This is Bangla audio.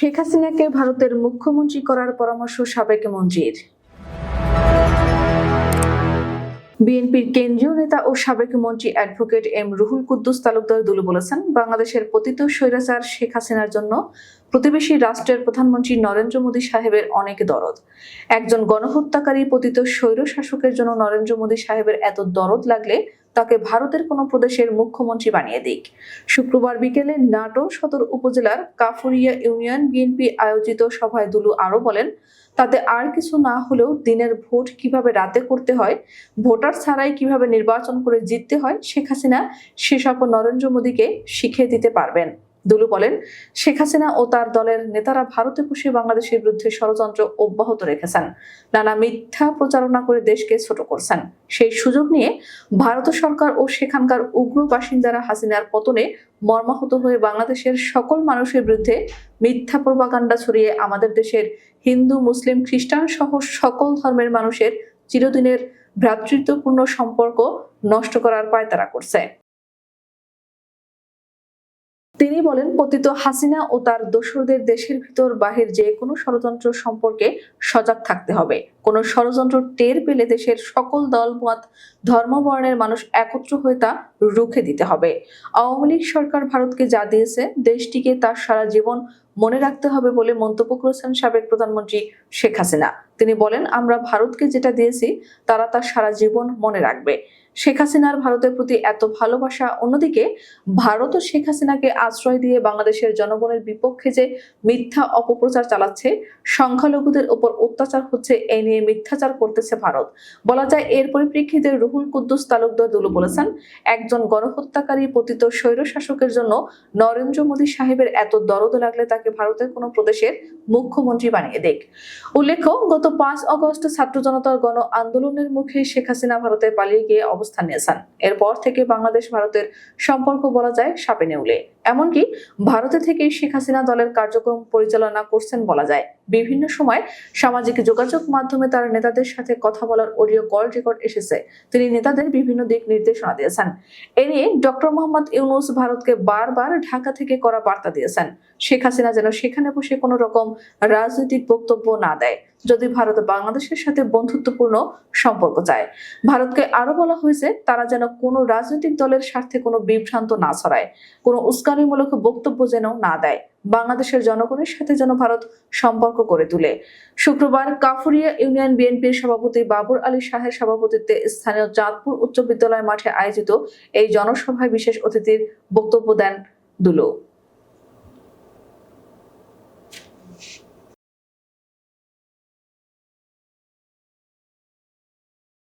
শেখ হাসিনাকে ভারতের মুখ্যমন্ত্রী করার পরামর্শ সাবেক মন্ত্রীর। বিএনপির কেন্দ্রীয় নেতা ও সাবেক মন্ত্রী অ্যাডভোকেট এম রুহুল কুদ্দুস তালুকদার দুলু বলেছেন, বাংলাদেশের পতিত স্বৈরাচার শেখ হাসিনার জন্য প্রতিবেশী রাষ্ট্রের প্রধানমন্ত্রী নরেন্দ্র মোদী সাহেবের অনেক দরদ। একজন গণহত্যাকারী পতিত স্বৈর শাসকের জন্য নরেন্দ্র মোদী সাহেবের এত দরদ লাগলে তাকে ভারতের কোনো প্রদেশের মুখ্যমন্ত্রী বানিয়ে দিক। শুক্রবার বিকেলে নাটো সদর উপজেলার কাফুরিয়া ইউনিয়ন বিএনপি আয়োজিত সভায় দুলু আরও বলেন, তাতে আর কিছু না হলেও দিনের ভোট কীভাবে রাতে করতে হয়, ভোটার ছাড়াই কীভাবে নির্বাচন করে জিততে হয়, শেখ হাসিনা সেসব নরেন্দ্র মোদীকে শিখিয়ে দিতে পারবেন। দুলু বলেন, শেখ হাসিনা ও তার দলের নেতারা ভারতে বসে বাংলাদেশের বিরুদ্ধে ষড়যন্ত্র অব্যাহত রেখেছেন। নানা মিথ্যা প্রচারণা করে দেশকে ছোট করছেন। সেই সুযোগ নিয়ে ভারত সরকার ও সেখানকার উগ্র বাসিন্দারা হাসিনার পতনে মর্মাহত হয়ে বাংলাদেশের সকল মানুষের বিরুদ্ধে মিথ্যা প্রপাগান্ডা ছড়িয়ে আমাদের দেশের হিন্দু, মুসলিম, খ্রিস্টান সহ সকল ধর্মের মানুষের চিরদিনের ভ্রাতৃত্বপূর্ণ সম্পর্ক নষ্ট করার পায়তারা করছে। তিনি বলেন পতিত হাসিনা ও তার দোসরদের দেশের ভিতর বাহির যে কোনো ষড়যন্ত্র সম্পর্কে সজাগ থাকতে হবে। কোন ষড়যন্ত্র টের পেলে দেশের সকল দল, মত ধর্মবর্ণের মানুষ একত্র হয়ে তা রুখে দিতে হবে। আওয়ামী লীগ সরকার ভারতকে যা দিয়েছে, দেশটিকে তার সারা জীবন মনে রাখতে হবে বলে মন্তব্য করেছেন সাবেক প্রধানমন্ত্রী শেখ হাসিনা। তিনি বলেন, আমরা ভারতকে যেটা দিয়েছি, তারা তার সারা জীবন মনে রাখবে। শেখ হাসিনার ভারতের প্রতি এত ভালোবাসা, অন্যদিকে ভারত ও শেখ হাসিনাকে আশ্রয় দিয়ে বাংলাদেশের জনগণের বিপক্ষে যে মিথ্যা অপপ্রচার চালাচ্ছে, সংখ্যালঘুদের উপর অত্যাচার হচ্ছে, এই নিয়ে মিথ্যাচার করতেছে ভারত। বলা যায়, এর পরিপ্রেক্ষিতে রুহুল কুদ্দুস তালুকদার দুলু বলেছেন, একজন গণহত্যাকারী পতিত স্বৈর শাসকের জন্য নরেন্দ্র মোদী সাহেবের এত দরদ লাগলে তাকে ভারতের কোনো প্রদেশের মুখ্যমন্ত্রী বানিয়ে দেখ উল্লেখ্য, গত পাঁচ অগস্ট ছাত্র জনতার গণ আন্দোলনের মুখে শেখ হাসিনা ভারতে পালিয়ে গিয়ে অবস্থান নিয়েছেন। এরপর থেকে বাংলাদেশ ভারতের সম্পর্ক বলা যায় সাপে নেউলে। এমনকি ভারতে থেকে শেখ হাসিনা দলের কার্যক্রম পরিচালনা করছেন বলা যায়। বিভিন্ন সময় সামাজিক যোগাযোগ মাধ্যমে তার নেতাদের সাথে কথা বলার অডিও কল রেকর্ড এসেছে। তিনি নেতাদের বিভিন্ন দিক নির্দেশনা দিয়েছেন। এ নিয়ে ডক্টর মোহাম্মদ ইউনুস ভারতকে বারবার ঢাকা থেকে করা বার্তা দিয়েছেন। শেখ হাসিনা যেন সেখানে বসে কোনো রকম রাজনৈতিক বক্তব্য না দেয়, যদি ভারত বাংলাদেশের সাথে বন্ধুত্বপূর্ণ সম্পর্ক চায়। ভারতকে আরও বলা হয়েছে, তারা যেন কোনো রাজনৈতিক দলের স্বার্থে কোনো বিভ্রান্ত না ছড়ায়, কোনো উস্কানিমূলক বক্তব্য যেন না দেয়, বাংলাদেশের জনগণের সাথে যেন ভারত সম্পর্ক করে তুলে। শুক্রবার কাফুরিয়া ইউনিয়ন বিএনপির সভাপতি বাবুর আলী শাহের সভাপতিত্বে স্থানীয় চাঁদপুর উচ্চ বিদ্যালয় মাঠে আয়োজিত এই জনসভায় বিশেষ অতিথির বক্তব্য দেন দুলো।